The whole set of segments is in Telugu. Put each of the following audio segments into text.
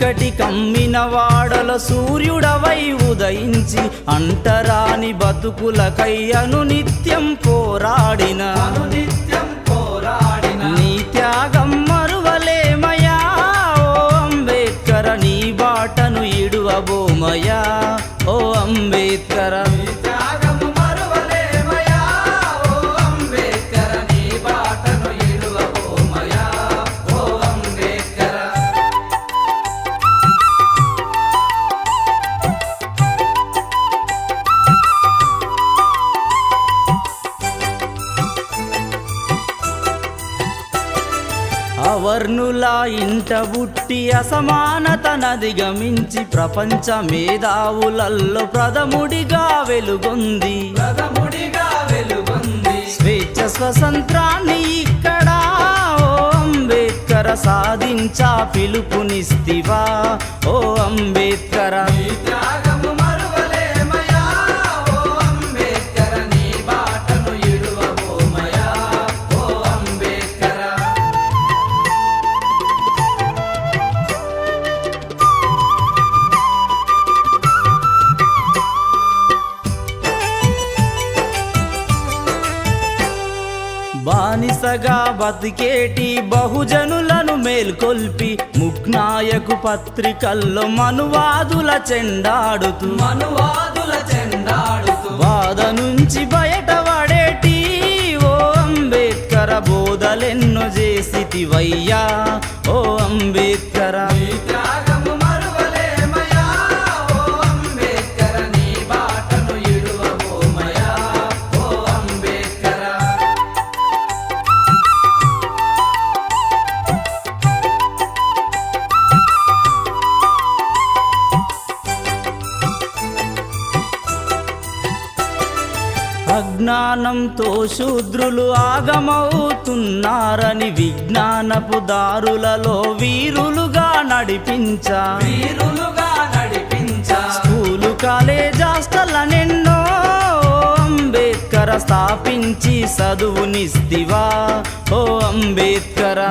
చీకటి కమ్మిన వాడల సూర్యుడవై ఉదయించి అంటరాని బతుకులకై అనునిత్యం పోరాడిన. పోరాడిన నీ త్యాగం మరువలేమయా ఓ అంబేద్కర నీ బాటను ఇడువబోమయా ఓ అంబేద్కర. అవర్ణుల ఇంట బుట్టి అసమానతనదిగమించి ప్రపంచ మేధావులల్లో ప్రథముడిగా వెలుగొంది. ప్రథముడిగా వెలుగొంది. స్వేచ్ఛ స్వతంత్రాన్ని ఇక్కడ ఓ అంబేద్కర సాధించా పిలుపునిస్తివా ఓ అంబేద్కర. త్యాగము బతికేటి బహుజనులను మేల్కొల్పి ముక్నాయకు పత్రికల్లో మనువాదుల చెండాడుతూ మనువాదుల చెండాడుతూ బాధ నుంచి బయటపడేటి ఓ అంబేద్కర బోధలెన్నో చేసితివయ్యా ఓ అంబేద్కర. అజ్ఞానంతో శూద్రులు ఆగమవుతున్నారని విజ్ఞానపు దారులలో వీరులుగా నడిపించా. వీరులుగా నడిపించా. స్కూలు కాలేజాస్టలనెన్నో అంబేద్కర స్థాపించి చదువునిస్తివా ఓ అంబేద్కర.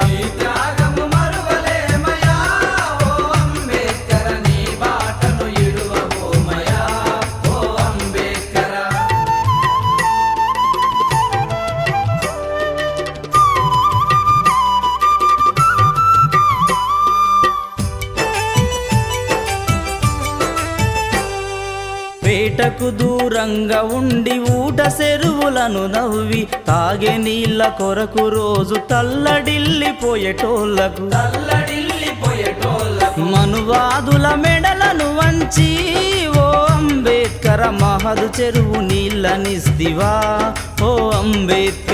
దూరంగా ఉండి ఊట చెరువులను నవ్వి తాగే నీళ్ళ కొరకు రోజు తల్లడిల్లిపోయేటోళ్ళకు మనువాదుల మెడలను వంచి ఓ అంబేద్కర మహదు చెరువు నీళ్ళనిస్తివా? ఓ అంబేద్కర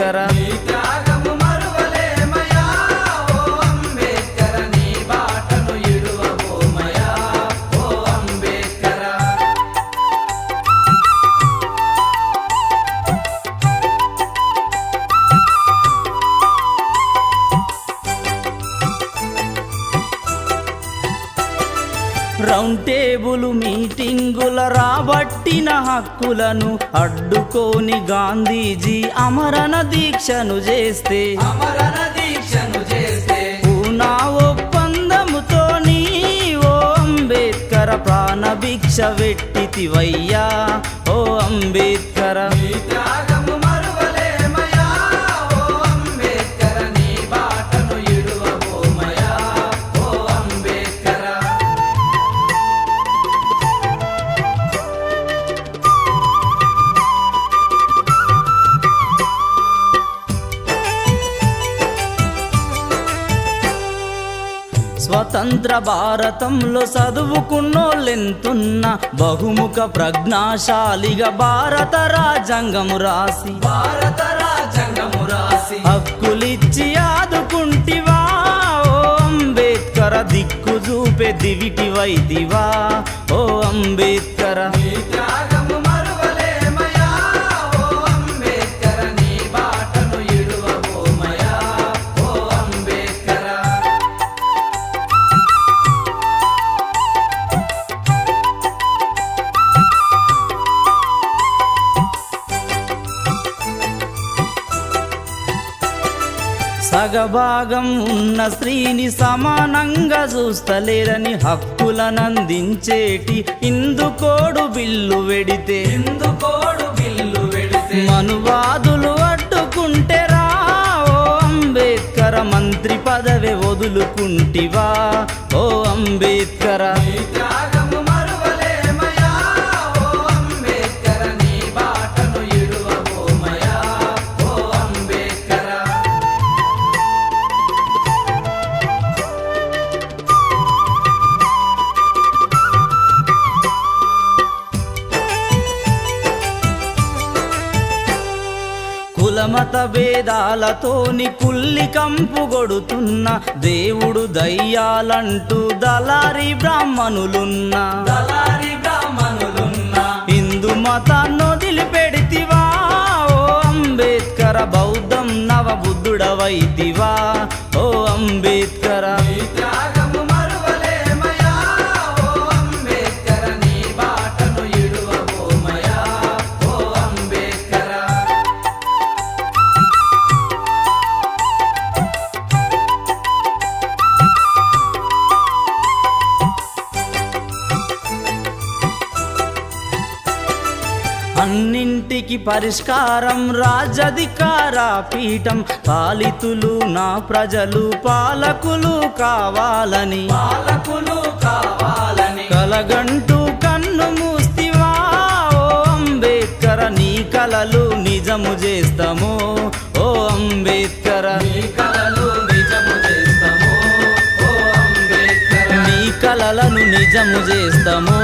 రౌండ్ టేబుల్ మీటింగుల రాబట్టిన హక్కులను అడ్డుకోని గాంధీజీ అమరణ దీక్షను చేస్తే. అమరణ దీక్షను చేస్తే. పూనా ఒప్పందముతోని ఓ అంబేద్కర ప్రాణభిక్ష వెట్టితివయ్యా. ఓ అంబేద్కర. స్వతంత్ర భారతంలో చదువుకున్నోళ్ళెంతున్న బహుముఖ ప్రజ్ఞాశాలిగా భారత రాజ్యాంగము రాసి భారత రాజ్యాంగము రాసి హక్కులిచ్చి ఆదుకుంటివా? ఓ అంబేద్కర దిక్కు చూపే దివిటి వైదివా? ఓ అంబేద్కర సగభాగం ఉన్న స్త్రీని సమానంగా చూస్తలేరని హక్కులనందించేటి ఇందుకోడు బిల్లు వెడితే. ఇందుకోడు బిల్లు వెడితే. మనువాదులు అడ్డుకుంటే ఓ అంబేద్కర మంత్రి పదవి వదులుకుంటివా ఓ అంబేద్కర. కులమత భేదాలతోని కుల్లి కంపు కొడుతున్న దేవుడు దయ్యాలంటూ దళారి బ్రాహ్మణులున్నా దళారి బ్రాహ్మణులున్నా హిందూ మతాన్ని వదిలిపెడితివా ఓ అంబేద్కర బౌద్ధం నవ బుద్ధుడవైతివా ఓ అంబేద్కర అన్నింటికి పరిష్కారం రాజధికార పీఠం. పాలితులు నా ప్రజలు పాలకులు కావాలని. పాలకులు కావాలని. కలగంటూ కన్ను మూస్తివా ఓ అంబేద్కర నీ కలలు నిజము చేస్తాము. ఓ అంబేద్కర నీ కలలు నిజము చేస్తాము. ఓ అంబేద్కర నీ కలలను నిజము చేస్తాము.